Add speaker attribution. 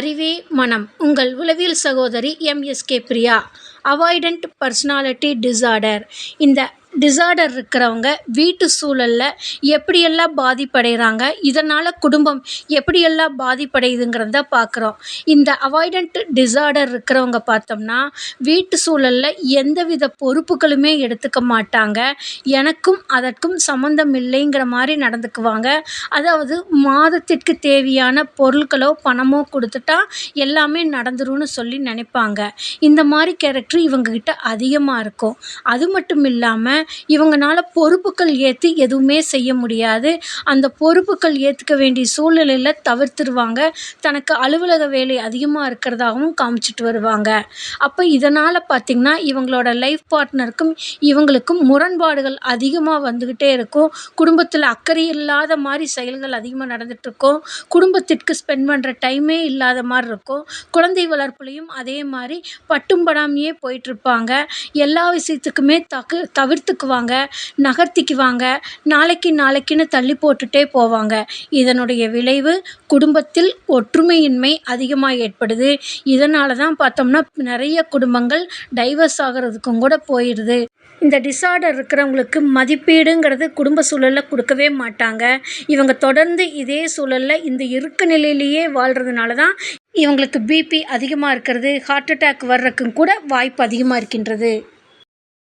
Speaker 1: அறிவே மனம். உங்கள் உளவியல் சகோதரி MSK Priya. Avoidant personality disorder இந்த டிஸார்டர் இருக்கிறவங்க வீட்டு சூழலில் எப்படியெல்லாம் பாதிப்படைகிறாங்க இதனால் குடும்பம் எப்படியெல்லாம் பாதிப்படையுதுங்கிறத பார்க்குறோம் இந்த அவாய்டண்ட் டிஸார்டர் இருக்கிறவங்க பார்த்தோம்னா வீட்டு சூழலில் எந்தவித பொறுப்புகளுமே எடுத்துக்க மாட்டாங்க. எனக்கும் அதற்கும் சம்மந்தம் இல்லைங்கிற மாதிரி நடந்துக்குவாங்க. அதாவது மாதத்திற்கு தேவையான பொருட்களோ பணமோ கொடுத்துட்டா எல்லாமே நடந்துரும்னு சொல்லி நினைப்பாங்க. இந்த மாதிரி கேரக்டர் இவங்கக்கிட்ட அதிகமாக இருக்கும். அது மட்டும் இல்லாமல் இவங்கனால பொறுப்புகள் ஏற்று எதுவுமே செய்ய முடியாது. அந்த பொறுப்புகள் ஏற்றுக்க வேண்டிய சூழ்நிலையில் தவிர்த்துருவாங்க. தனக்கு அலுவலக வேலை அதிகமாக இருக்கிறதாகவும் காமிச்சிட்டு வருவாங்க. அப்போ இதனால் பார்த்திங்கன்னா இவங்களோட லைஃப் பார்ட்னருக்கும் இவங்களுக்கும் முரண்பாடுகள் அதிகமாக வந்துக்கிட்டே இருக்கும். குடும்பத்தில் அக்கறை இல்லாத மாதிரி செயல்கள் அதிகமாக நடந்துகிட்ருக்கும் குடும்பத்திற்கு ஸ்பெண்ட் பண்ணுற டைமே இல்லாத மாதிரி இருக்கும். குழந்தை வளர்ப்புலையும் அதே மாதிரி பட்டும் படாமையே போயிட்டுருப்பாங்க எல்லா விஷயத்துக்குமே தகு தவிர்த்துக்குவாங்க நகர்த்திக்குவாங்க நாளைக்கு நாளைக்குன்னு தள்ளி போட்டுட்டே போவாங்க. இதனுடைய விளைவு குடும்பத்தில் ஒற்றுமையின்மை அதிகமாக ஏற்படுது. இதனால தான் பார்த்தோம்னா நிறைய குடும்பங்கள் டைவர்ஸ் ஆகிறதுக்கும் கூட போயிடுது. இந்த டிஸார்டர் இருக்கிறவங்களுக்கு மதிப்பீடுங்கிறது குடும்ப சூழலில் கொடுக்கவே மாட்டாங்க. இவங்க தொடர்ந்து இதே சூழலில் இந்த இருக்க நிலையிலேயே வாழ்கிறதுனால தான் இவங்களுக்கு பிபி அதிகமாக இருக்கிறது ஹார்ட் அட்டாக் வர்றதுக்கும் கூட வாய்ப்பு அதிகமாக இருக்கின்றது.